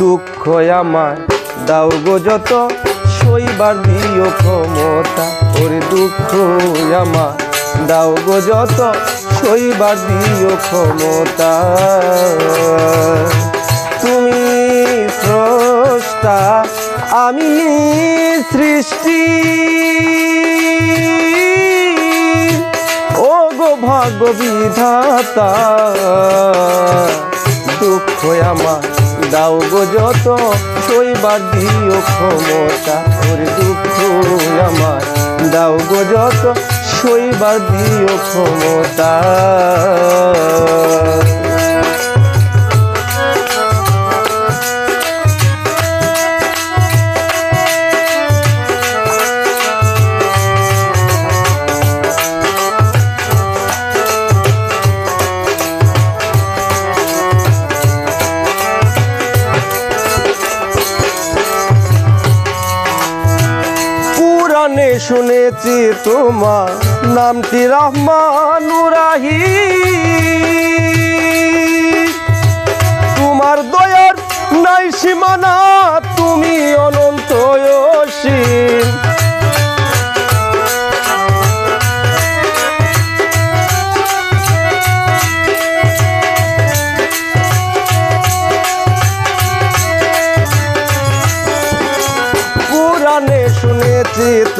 দুঃখ আমায় দাও গো যত, সইবার দিও ক্ষমতা। ওরে দুঃখ আমায় দাও গো যত, সইবার দিও ক্ষমতা। তুমি স্রষ্টা, আমি সৃষ্টি। ও গো ভাগ্য বিধাতা দুঃখ আমার দাও গো যত শৈবার দিও ক্ষমতা, ওর দুঃখ আমার। দাও গো যত শৈবার দিও ক্ষমতা। পুরাণে শুনেছি তোমার নামটি রহমানুরাহি তোমার দয়ার নাই সীমানা তুমি অনন্ত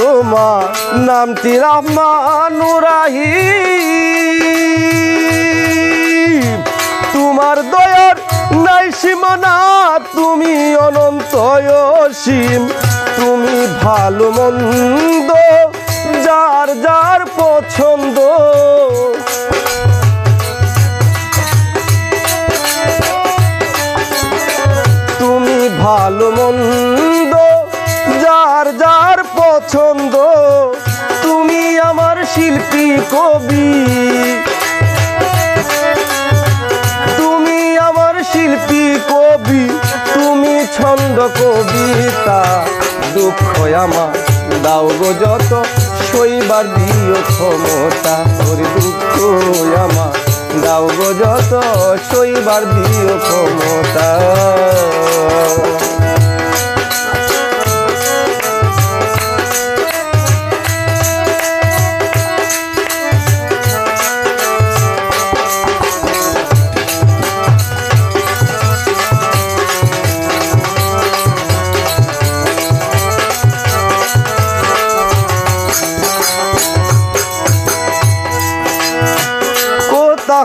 তোমার নামটি রহমানুরাহি তোমার দয়ার নাই সীমানা, তুমি অনন্ত অসীম। তুমি ভালো মন্দ, যার যার পছন্দ। তুমি ভালো মন্দ শিল্পী কবি। তুমি আমার শিল্পী কবি, তুমি ছন্দ কবিতা। দুঃখ আমার, দাও গো যত শৈবার দিও ক্ষমতা। ওরে দুঃখ আমার, দাও গো যত শৈবার দিও ক্ষমতা।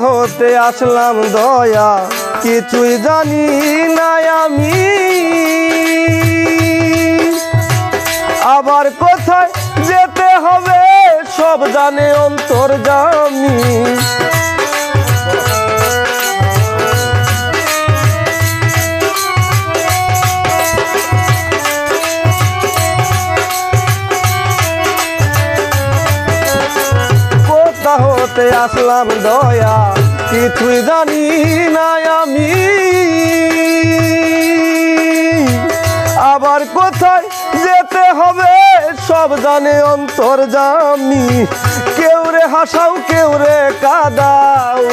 হতে আসলাম দয়া কিছুই জানি না আমি। আবার কোথায় যেতে হবে সব জানে অন্তর আসলাম দয়া, কিছুই জানি না আমি। আবার কোথায় যেতে হবে, সব জানে অন্তর জামি। কেউ রে হাসাও, কেউ রে কাদাও।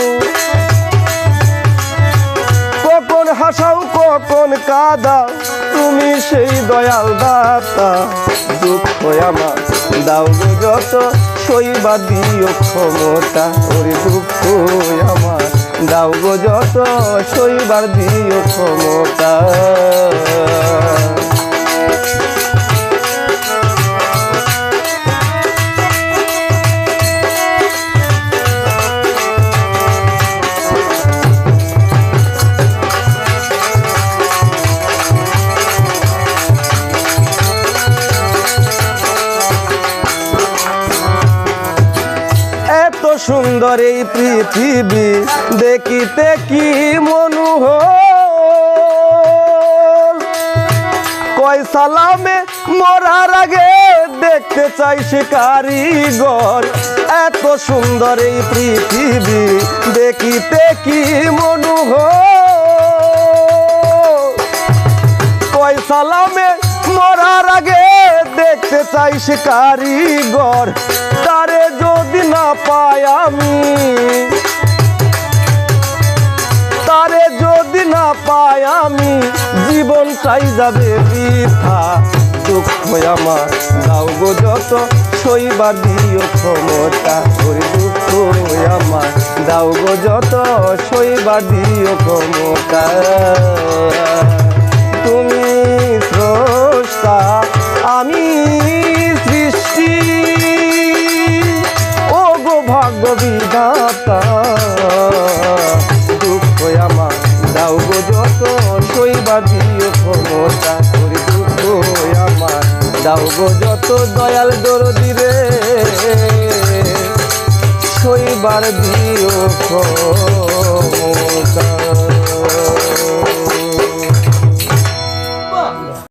কখন হাসাও, কখন কাদাও, তুমি সেই দয়াল দাতা। দুঃখ আমার দাও যত সইবা দিও ক্ষমতা ওরে দুঃখ আমার। দাও গো যত সইবার দিও ক্ষমতা। সুন্দর এই পৃথিবী দেখিতে কি মনোহ কয় সালামে মরার আগে দেখতে চাই সে কারিগর এত সুন্দর এই পৃথিবী দেখিতে কি মনোহ কয় সালামে মরার আগে দেখতে চাই সে কারিগর তারে জীবনটাই যাবে বৃথা? দুঃখ আমার দাও গো যত, শৈবার দিও ক্ষমতা, ওরে দুঃখ আমার দাও গো যত, শৈবার দিও ক্ষমতা। ক্ষমতা করে দুঃখ আমার। দাও গো যত দয়াল দরদি রে। শৈবার দিও ক্ষমতা।